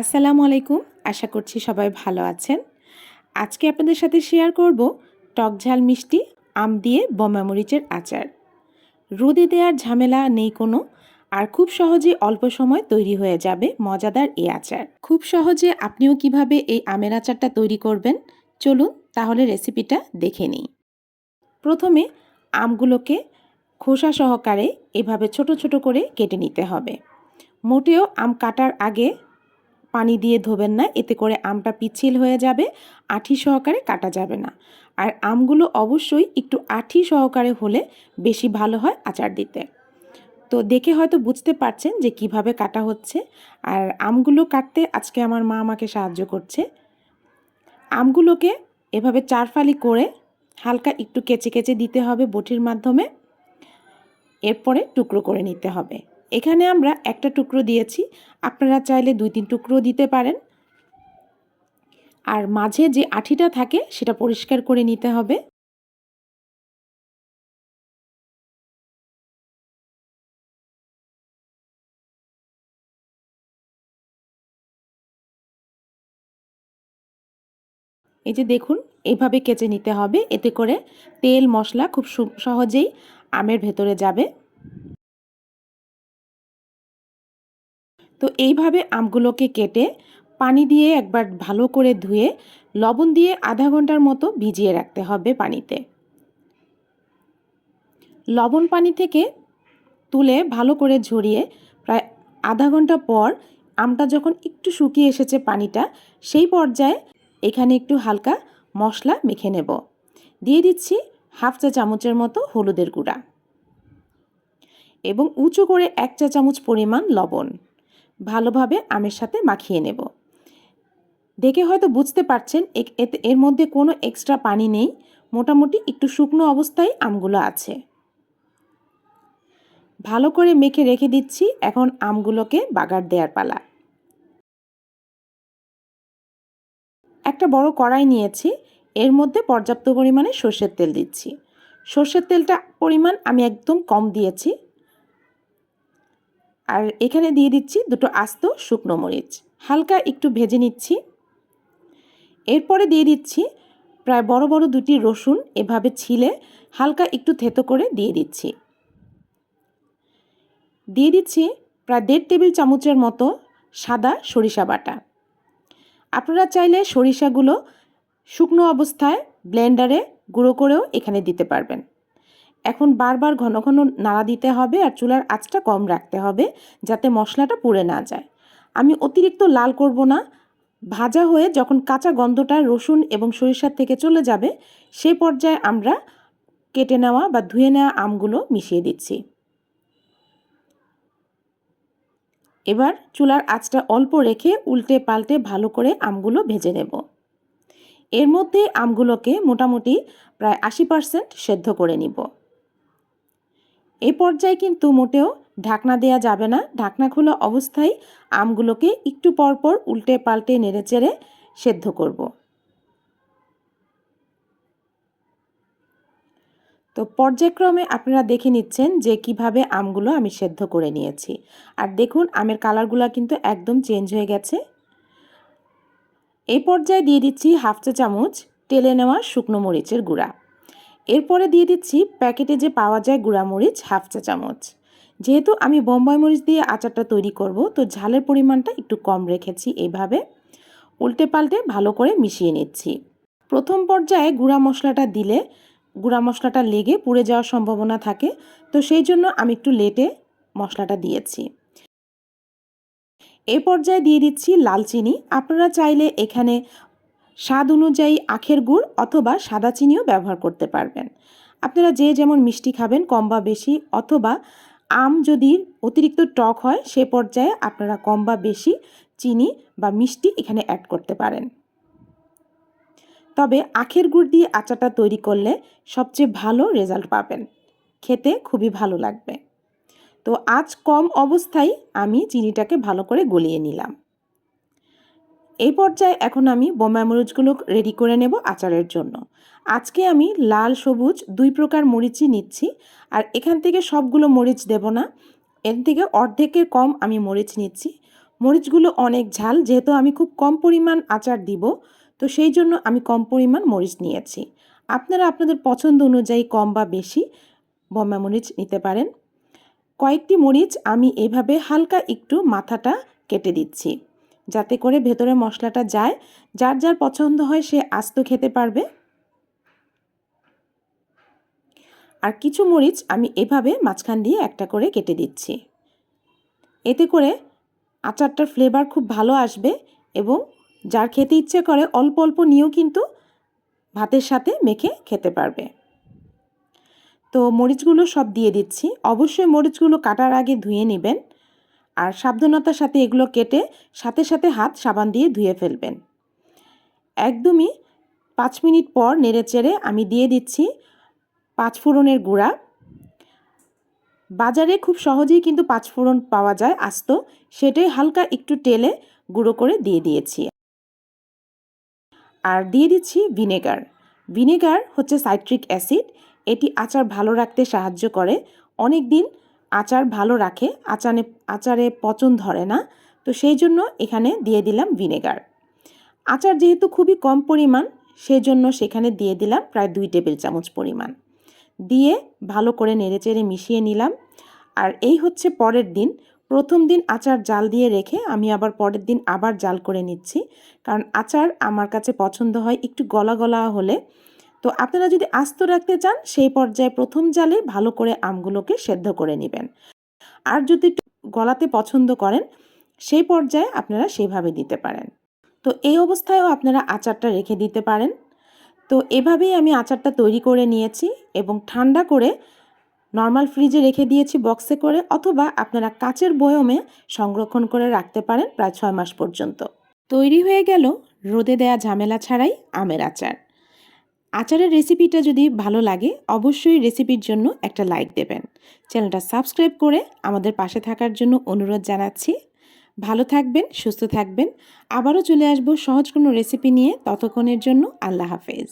আসসালামু আলাইকুম। আশা করছি সবাই ভালো আছেন। আজকে আপনাদের সাথে শেয়ার করব টক ঝাল মিষ্টি, আম দিয়ে বোমা মরিচের আচার। রোদে দেওয়ার ঝামেলা নেই কোনো, আর খুব সহজে অল্প সময় তৈরি হয়ে যাবে মজাদার এই আচার। খুব সহজে আপনিও কীভাবে এই আমের আচারটা তৈরি করবেন, চলুন তাহলে রেসিপিটা দেখে নিই। প্রথমে আমগুলোকে খোসা সহকারে এভাবে ছোট ছোট করে কেটে নিতে হবে। মোটেও আম কাটার আগে পানি দিয়ে ধোবেন না, এতে করে আমটা পিচ্ছিল হয়ে যাবে, আঠি সহকারে কাটা যাবে না। আর আমগুলো অবশ্যই একটু আঠি সহকারে হলে বেশি ভালো হয় আচার দিতে। তো দেখে হয়তো বুঝতে পারছেন যে কীভাবে কাটা হচ্ছে। আর আমগুলো কাটতে আজকে আমার মা আমাকে সাহায্য করছে। আমগুলোকে এভাবে চার ফালি করে হালকা একটু কেচে কেচে দিতে হবে বটির মাধ্যমে। এরপরে টুকরো করে নিতে হবে। এখানে আমরা একটা টুকরো দিয়েছি। আপনারা চাইলে দুই, তিন টুকরো দিতে পারেন। আর মাঝে যে আঠিটা থাকে, সেটা পরিষ্কার করে নিতে হবে। এই যে দেখুন এইভাবে কেচে নিতে হবে। এতে করে তেল, মশলা খুব সহজেই আমের ভেতরে যাবে। তো এইভাবে আমগুলোকে কেটে পানি দিয়ে একবার ভালো করে ধুয়ে লবণ দিয়ে আধা ঘণ্টার মতো ভিজিয়ে রাখতে হবে পানিতে। লবণ পানি থেকে তুলে ভালো করে ঝরিয়ে প্রায় আধা ঘণ্টা পর আমটা যখন একটু শুকিয়ে এসেছে পানিটা, সেই পর্যায়ে এখানে একটু হালকা মশলা মেখে নেব। দিয়ে দিচ্ছি হাফ চা চামচের মতো হলুদের গুঁড়া এবং উঁচু করে এক চা চামচ পরিমাণ লবণ। ভালোভাবে আমের সাথে মাখিয়ে নেব। দেখে হয়তো বুঝতে পারছেন এতে, এর মধ্যে কোনো এক্সট্রা পানি নেই, মোটামুটি একটু শুকনো অবস্থায় আমগুলো আছে। ভালো করে মেখে রেখে দিচ্ছি, এখন আমগুলোকে বাগার দেওয়ার পালা। একটা বড় কড়াই নিয়েছি, এর মধ্যে পর্যাপ্ত পরিমাণে সর্ষের তেল দিচ্ছি। সর্ষের তেলটা পরিমাণ আমি একদম কম দিয়েছি আর এখানে দিয়ে দিচ্ছি দুটো আস্ত শুকনো মরিচ। হালকা একটু ভেজে নিচ্ছি। এরপরে দিয়ে দিচ্ছি প্রায় বড় বড় দুটি রসুন, এভাবে ছিলে হালকা একটু থেতো করে দিয়ে দিচ্ছি। দিয়ে দিচ্ছি প্রায় দেড় টেবিল চামচের মতো সাদা সরিষা বাটা। আপনারা চাইলে সরিষাগুলো শুকনো অবস্থায় ব্লেন্ডারে গুঁড়ো করেও এখানে দিতে পারবেন। এখন বারবার ঘন ঘন নাড়া দিতে হবে আর চুলার আঁচটা কম রাখতে হবে যাতে মশলাটা পুড়ে না যায়। আমি অতিরিক্ত লাল করব না। ভাজা হয়ে যখন কাঁচা গন্ধটা রসুন এবং সরিষার থেকে চলে যাবে সেই পর্যায়ে আমরা কেটে নেওয়া বা ধুয়ে নেওয়া আমগুলো মিশিয়ে দিচ্ছি। এবার চুলার আঁচটা অল্প রেখে উল্টে পাল্টে ভালো করে আমগুলো ভেজে নেব। এর মধ্যে আমগুলোকে মোটামুটি প্রায় আশি পার্সেন্ট সেদ্ধ করে নিব। এ পর্যায়ে কিন্তু মোটেও ঢাকনা দেয়া যাবে না। ঢাকনা খোলা অবস্থায় আমগুলোকে একটু পরপর উল্টে পাল্টে নেড়েচেড়ে সেদ্ধ করব। তো পর্যায়ক্রমে আপনারা দেখে নিচ্ছেন যে কীভাবে আমগুলো আমি সেদ্ধ করে নিয়েছি। আর দেখুন, আমের কালারগুলো কিন্তু একদম চেঞ্জ হয়ে গেছে। এই পর্যায়ে দিয়ে দিচ্ছি হাফ চা চামচ টেলে নেওয়া শুকনো মরিচের গুঁড়া। এরপরে দিয়ে দিচ্ছি প্যাকেটে যে পাওয়া যায় গুঁড়ামরিচ হাফ চা চামচ। যেহেতু আমি বোম্বাই মরিচ দিয়ে আচারটা তৈরি করব, তো ঝালের পরিমাণটা একটু কম রেখেছি এইভাবে উল্টে পাল্টে ভালো করে মিশিয়ে নিচ্ছি। প্রথম পর্যায়ে গুঁড়া মশলাটা দিলে, গুঁড়া মশলাটা লেগে পুড়ে যাওয়ার সম্ভাবনা থাকে, তো সেই জন্য আমি একটু লেটে মশলাটা দিয়েছি। এ পর্যায়ে দিয়ে দিচ্ছি লাল চিনি। আপনারা চাইলে এখানে স্বাদ অনুযায়ী আখের গুড় অথবা সাদা চিনিও ব্যবহার করতে পারবেন। আপনারা যে যেমন মিষ্টি খাবেন, কম বা বেশি, অথবা আম যদি অতিরিক্ত টক হয়, সে পর্যায়ে আপনারা কম বা বেশি চিনি বা মিষ্টি এখানে অ্যাড করতে পারেন। তবে আখের গুড় দিয়ে আচারটা তৈরি করলে সবচেয়ে ভালো রেজাল্ট পাবেন। খেতে খুবই ভালো লাগবে। তো আজ কম অবস্থায় আমি চিনিটাকে ভালো করে গলিয়ে নিলাম। এই পর্যায়ে এখন আমি বোমা মরিচগুলো রেডি করে নেব আচারের জন্য। আজকে আমি লাল, সবুজ দুই প্রকার মরিচই নিচ্ছি আর এখান থেকে সবগুলো মরিচ দেব না। এর থেকে অর্ধেকের কম আমি মরিচ নিচ্ছি। মরিচগুলো অনেক ঝাল, যেহেতু আমি খুব কম পরিমাণ আচার দিব, তো সেই জন্য আমি কম পরিমাণ মরিচ নিয়েছি। আপনারা আপনাদের পছন্দ অনুযায়ী কম বা বেশি বোম্বা মরিচ নিতে পারেন। কয়েকটি মরিচ আমি এভাবে হালকা একটু মাথাটা কেটে দিচ্ছি। যাতে করে ভেতরে মশলাটা যায়। যার যার পছন্দ হয় সে আস্ত খেতে পারবে। আর কিছু মরিচ আমি এভাবে মাঝখান দিয়ে একটা করে কেটে দিচ্ছি। এতে করে আচারটার ফ্লেভার খুব ভালো আসবে এবং যার খেতে ইচ্ছে করে অল্প অল্প নিয়েও কিন্তু ভাতের সাথে মেখে খেতে পারবে। তো মরিচগুলো সব দিয়ে দিচ্ছি। অবশ্যই মরিচগুলো কাটার আগে ধুয়ে নেবেন। আর সাবধানতার সাথে এগুলো কেটে সাথে সাথে হাত সাবান দিয়ে ধুয়ে ফেলবেন। একদমই পাঁচ মিনিট পর নেড়ে চেড়ে আমি দিয়ে দিচ্ছি পাঁচ ফোড়নের গুঁড়া। বাজারে খুব সহজেই কিন্তু পাঁচ ফোড়ন পাওয়া যায় আস্ত, সেটাই হালকা একটু টেলে গুঁড়ো করে দিয়ে দিয়েছি। আর দিয়ে দিচ্ছি ভিনেগার। ভিনেগার হচ্ছে সাইট্রিক অ্যাসিড, এটি আচার ভালো রাখতে সাহায্য করে। অনেক দিন আচার ভালো রাখে আচারে আচারে পচন ধরে না, তো সেই জন্য এখানে দিয়ে দিলাম ভিনেগার। আচার যেহেতু খুবই কম পরিমাণ, সেজন্য সেখানে দিয়ে দিলাম প্রায় দুই টেবিল চামচ পরিমাণ। দিয়ে ভালো করে নেড়েচেড়ে মিশিয়ে নিলাম। আর এই হচ্ছে পরের দিন। প্রথম দিন আচার জাল দিয়ে রেখে আমি আবার পরের দিন আবার জাল করে নিচ্ছি। কারণ আচার আমার কাছে পছন্দ হয় একটু গলা গলা হলে। তো আপনারা যদি আস্ত রাখতে চান, সেই পর্যায়ে প্রথম জালে ভালো করে আমগুলোকে সেদ্ধ করে নেবেন। আর যদি গলাতে পছন্দ করেন, সেই পর্যায়ে আপনারা সেভাবে দিতে পারেন। তো এই অবস্থায়ও আপনারা আচারটা রেখে দিতে পারেন। তো এভাবেই আমি আচারটা তৈরি করে নিয়েছি এবং ঠান্ডা করে নর্মাল ফ্রিজে রেখে দিয়েছি বক্সে করে অথবা আপনারা কাচের বয়মে সংরক্ষণ করে রাখতে পারেন প্রায় ছয় মাস পর্যন্ত। তৈরি হয়ে গেল রোদে দেয়া ঝামেলা ছাড়াই আমের আচার। আচারের রেসিপিটা যদি ভালো লাগে, অবশ্যই রেসিপির জন্য একটা লাইক দেবেন। চ্যানেলটা সাবস্ক্রাইব করে আমাদের পাশে থাকার জন্য অনুরোধ জানাচ্ছি। ভালো থাকবেন, সুস্থ থাকবেন। আবারও চলে আসব সহজ কোনো রেসিপি নিয়ে ততক্ষণের জন্য। আল্লাহ হাফেজ।